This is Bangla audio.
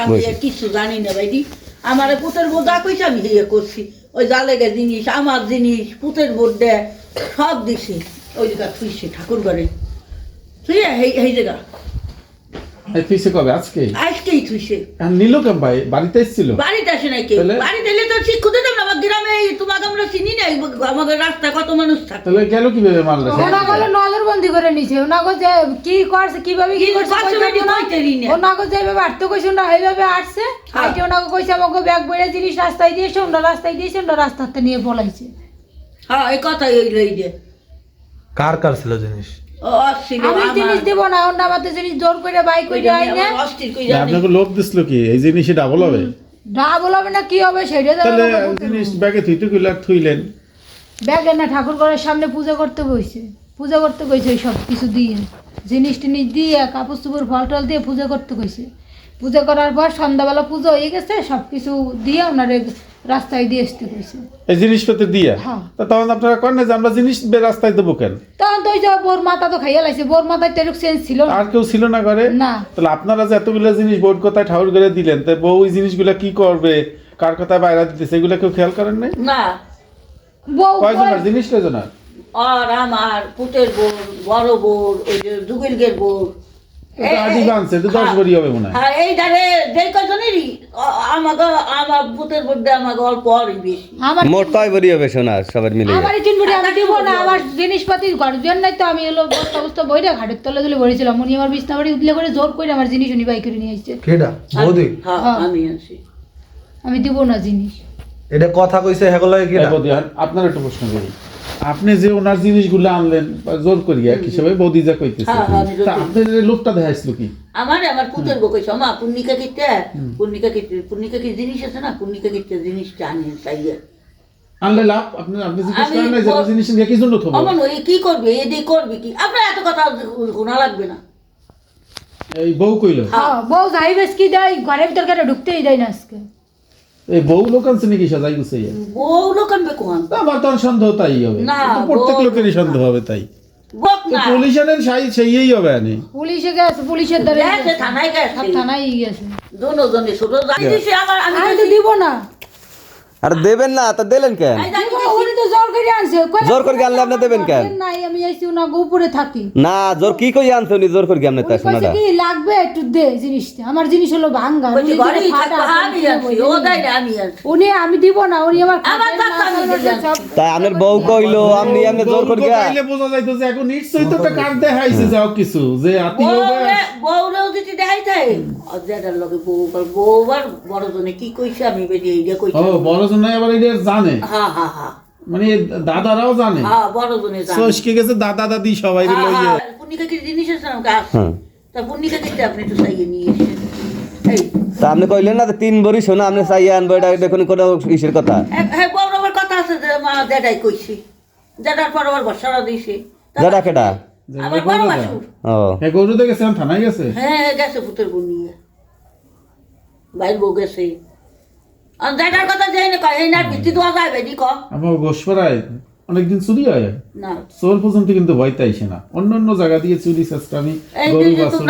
আমি কিছু জানি না ভাইজি। আমার পুতের কইছে আমি ইয়ে করছি। ওই জালেগা জিনিস আমার জিনিস পুতের বোধ দেয় সব দিছি। ওই জায়গা থুইছি ঠাকুর ঘরে। তুই এই এই জায়গা কবে? আজকে আজকেই থুইছে। নিল কেন ভাই? বাড়িতে এসেছিল? বাড়িতে আসে নাকি? বাড়িতে এলে তো ঠিক খুঁজে গ্রামে তোমাকে আমরা চিনি না আমাদের রাস্তায় কত মানুষ থাকে। তাহলে গেল কীভাবে মারলে ওনা গেলে নজরবন্দি করে নিছে ওনা গো যে কি করছে কীভাবে কি কি করছে। ওনা গো যেভাবে আটতে কইছে না এইভাবে আটছে। হ্যাঁ। আইতে ওনা গো কইছে আমাকে ব্যাগ বইরা জিনিস রাস্তায় দিয়েছে ওনা রাস্তায় দিয়েছে ওনা রাস্তাতে নিয়ে পলাইছে। হ্যাঁ এই কথাই ওই লই যে। কার কার ছিল জিনিস? আমি জিনিস দেব না ওনা আমাদের জিনিস জোর করে বাই করে আই না। অস্থির কই জানি আপনাকে লোক দিছিল কি? এই জিনিসই ডাবল হবে? ডাবল হবে না কি হবে সেটা তো তাহলে জিনিস। ব্যাগে থুইতে কইলা থুইলেন। ব্যাগে না ঠাকুর ঘরের সামনে পূজা করতে বইছে। পূজা করতে কইছে সব কিছু দিয়ে। জিনিস টিনিস দিয়ে কাপড় চুপড় ফল টল দিয়ে পূজা করতে কইছে পূজা করার পর সন্ধ্যাবেলা পুজো হয়ে গেছে সব কিছু দিয়ে ওনার রাস্তায় দিয়ে আসতে কইছে এই জিনিসপত্র দিয়া? হ্যাঁ। তা তখন আপনারা করেন না যে আমরা জিনিস বে- রাস্তায় দেবো কেন? তখন তো ওই যে বোর মাথা তো খাইয়া লাইছে। বোর মাথায় টেরুক চেঞ্জ ছিল আর কেউ ছিল না ঘরে? না। তাহলে আপনারা যে এতগুলো জিনিস বোর্ড কথায় ঠাউর করে দিলেন তাই বউ ওই জিনিসগুলো কি করবে? কার কথায় বাইরে দিতেছে? এগুলো কেউ খেয়াল করেন নাই? না। বউ কয়জনের জিনিস কয়জনের আর আমার পুতের বোর বড় বোর ওই যে দুগিলগের বোর। এটা আদি এটা দশ বড়ি হবে মনে হয়। হ্যাঁ এই যে কজনেরই আমাকে আমার পুতের বোর্ডে আমাকে অল্প আরই বেশি। আমার মোট কয় বড়ি হবে সোনা সবার মিলে আমার এই চিনবুড়ি আমি দিব না আমার জিনিসপাতি ঘর নাই তো আমি হলো বস্তা বস্তা বইটা ঘাটের তলে তুলে ভরেছিলাম উনি আমার বিছনা বাড়ি উঠলে করে জোর করে আমার জিনিস উনি বাই করে নিয়ে আসছে। কেডা? বৌদি? হ্যাঁ হ্যাঁ। আমি আছি আমি দিব না জিনিস। এটা কথা কইছে হেগল কেডা? এই বৌদি, আপনার একটু প্রশ্ন করি। আপনি যে ওনার জিনিসগুলো আনলেন জোর করিয়া এক হিসেবে বৌদি যা কইতেছে? হ্যাঁ, হ্যাঁ, তা করি। আপনার লোকটা দেখাইছিল কি? আমার আমার পুতের বউ কইছে মা পুন্নিকা কিতে পুন্নিকা কিতে পুন্নিকা কি জিনিস আছে না? পুন্নিকা কিতে জিনিস জানি চাইয়ে আনলে লাভ? আপনি আপনি জিজ্ঞেস করেন না যে জিনিস নিয়ে কি জন্য থবো? অমন ওই কি করবে? এদি করবে কি? আপনার এত কথা শোনা লাগবে না। এই বউ কইল? হ্যাঁ বউ যাই বেশ কি দেয় ঘরের ভিতর করে ঢুকতেই দেয় না আজকে? এই বউ লোকান নাকি সাজাই গুছাইয়া বউ লোকান আনবে কোন? আমার তো সন্দেহ তাই হবে। না, প্রত্যেক লোকেরই সন্দেহ হবে তাই। পুলিশের তো না পুলিশ আনেন সাই সেইই হবে আনি। পুলিশে গেছে পুলিশের দ্বারা গেছে। থানায় সব গেছে থানায় গেছে। দোনো জনে ছোট যাই দিছি আমার আমি আমি তো দিব না। আর দেবেন না তা দিলেন কেন? জোর করে আনছে। কই- জোর করে আনলে আপনি দেবেন কেন? নাই আমি আইছি না উপরে থাকি। না জোর কি কই আনছে উনি? জোর করে কেমনে তা কইছে কি লাগবে একটু দে জিনিসটা। আমার জিনিস হলো বলছি উনি থাকব আমি আছি ও দেয় না আমি আছি উনি আমি দিব না উনি আমার আমার খাটের আমি তাই আপনার বউ কইলো আপনি এমনি জোর করে গিয়া কইলে বোঝা যাইতো যে এখন নিশ্চয়ই তো একটা কার্ড দেখাইছে যাও কিছু যে আত্মীয় বউরে বউরেও যদি দেখাই থাকে অজাদার লগে বউ আর- বউ আর বড় জনে কি কইছে আমি বেরিয়ে এইটা ও কইছি। বড় জন আবার এটা জানে। হ্যাঁ হ্যাঁ হ্যাঁ মানে দাদারাও জানে। হ্যাঁ বড় জনে। জানে সসকে গেছে দাদা দাদি সবাই হ্যাঁ, লইয়ে। হ্যাঁ, পুন্নিকা কি জিনিস আছে না গাছ তা পুন্নিকা কিতে আপনি একটু চাইয়ে নিয়ে এই। তা আপনি কইলেন না যে তিন বড়ি সোনা আপনি চাইয়া আনব এটা দেখুন কোনো ইসের কথা। হ্যাঁ, হ্যাঁ বড় কথা আছে যে মা দেদাই কইছি। দেদার পর আবার দিছে। দাদা আমার বড় বাসুর ও। হ্যাঁ গরুতে গেছে থানায় গেছে? হ্যাঁ গেছে পুতের বউ নিয়ে। বাইর বউ গেছে। দেদার কথা যাই না কয় এই না ভিত্তি দেওয়া যায় বেদি ক। আমার গোসপাড়ায় অনেকদিন চুরি হয়। না। সোল পর্যন্ত কিন্তু ভয় তাইছে না। অন্য অন্য জায়গা দিয়ে চুরি চেষ্টা আমি গরু বাসন